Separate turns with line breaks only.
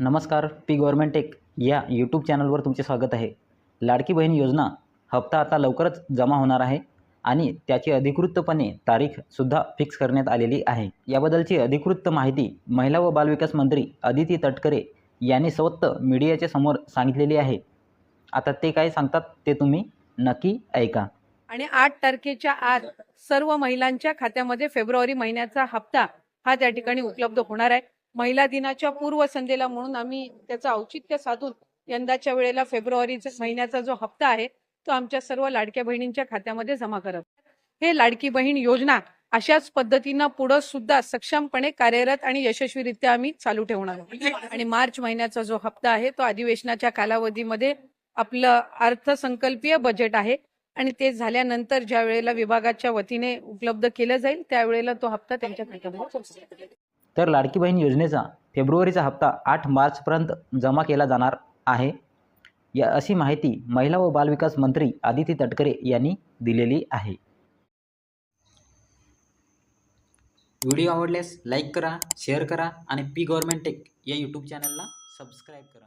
नमस्कार P government tech या YouTube चॅनलवर तुमचे स्वागत आहे. लाडकी बहीण योजना हप्ता आता लवकरच जमा होणार आहे आणि त्याची अधिकृतपणे तारीखसुद्धा फिक्स करण्यात आलेली आहे. याबद्दलची अधिकृत माहिती महिला व बालविकास मंत्री अदिती तटकरे यांनी स्वतः मीडियाच्या समोर सांगितलेली आहे. आता ते काय सांगतात ते तुम्ही नक्की ऐका.
आणि आठ तारखेच्या आत सर्व महिलांच्या खात्यामध्ये फेब्रुवारी महिन्याचा हप्ता हा त्या ठिकाणी उपलब्ध होणार आहे. महिला दिनाच्या पूर्वसंध्येला म्हणून आम्ही त्याचं औचित्य साधून यंदाच्या वेळेला फेब्रुवारी महिन्याचा जो हप्ता आहे तो आमच्या सर्व लाडक्या बहिणींच्या खात्यामध्ये जमा करत हे लाडकी बहीण योजना अशाच पद्धतीनं पुढं सुद्धा सक्षमपणे कार्यरत आणि यशस्वीरित्या आम्ही चालू ठेवणार आहोत. आणि मार्च महिन्याचा जो हप्ता आहे तो अधिवेशनाच्या कालावधीमध्ये आपलं अर्थसंकल्पीय बजेट आहे आणि ते झाल्यानंतर ज्या वेळेला विभागाच्या वतीने उपलब्ध केलं जाईल त्यावेळेला तो हप्ता त्यांच्या खात्यामध्ये
तर लाडकी बहीण योजनेचा फेब्रुवारीचा हप्ता आठ मार्चपर्यंत जमा केला जाणार आहे. या अशी माहिती महिला व बालविकास मंत्री आदिती तटकरे यांनी दिलेली आहे. व्हिडिओ आवडल्यास लाईक करा शेअर करा आणि पी गव्हर्मेंट टेक या यूट्यूब चॅनलला सबस्क्राईब करा.